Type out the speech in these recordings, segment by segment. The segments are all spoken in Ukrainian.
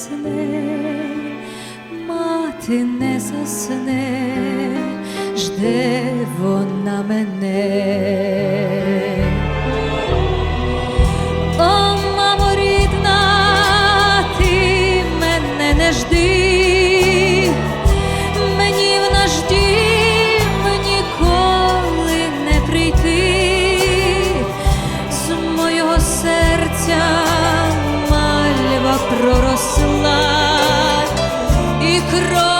засне, мати не засне, жде вона мене. О, мамо рідна, ти мене не жди, мені в наш ніколи не прийти, з мого серця проросла і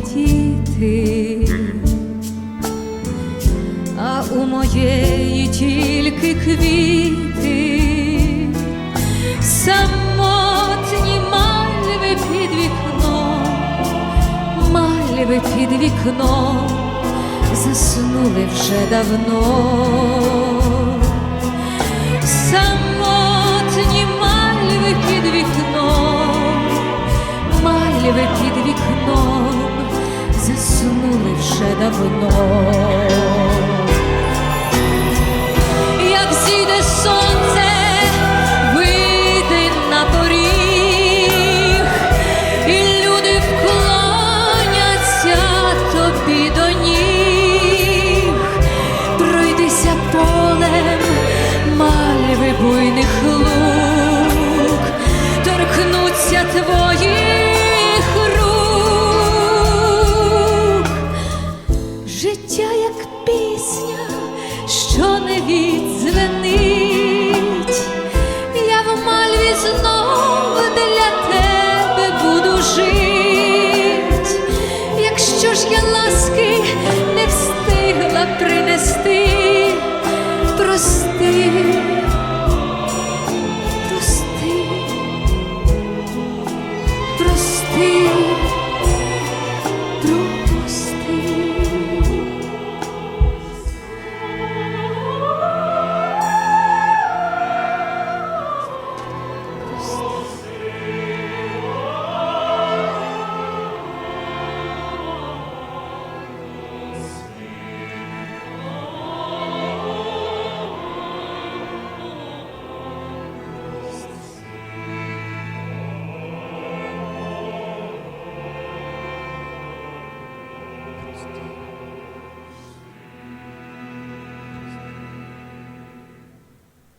діти, а у моєї тільки квіти, самотні мальви під вікном, мальви під вікном, заснули вже давно. Самотні мальви під вікном, мальви під вино, як зійде сонце, вийде на поріг, і люди вклоняться тобі до ніг, пройдися полем, мальви буйних лук, торкнуться твої. пісня, що не відзвенить, я в мальві знов для тебе буду жить, якщо ж я ласки не встигла принести, прости, прости, прости.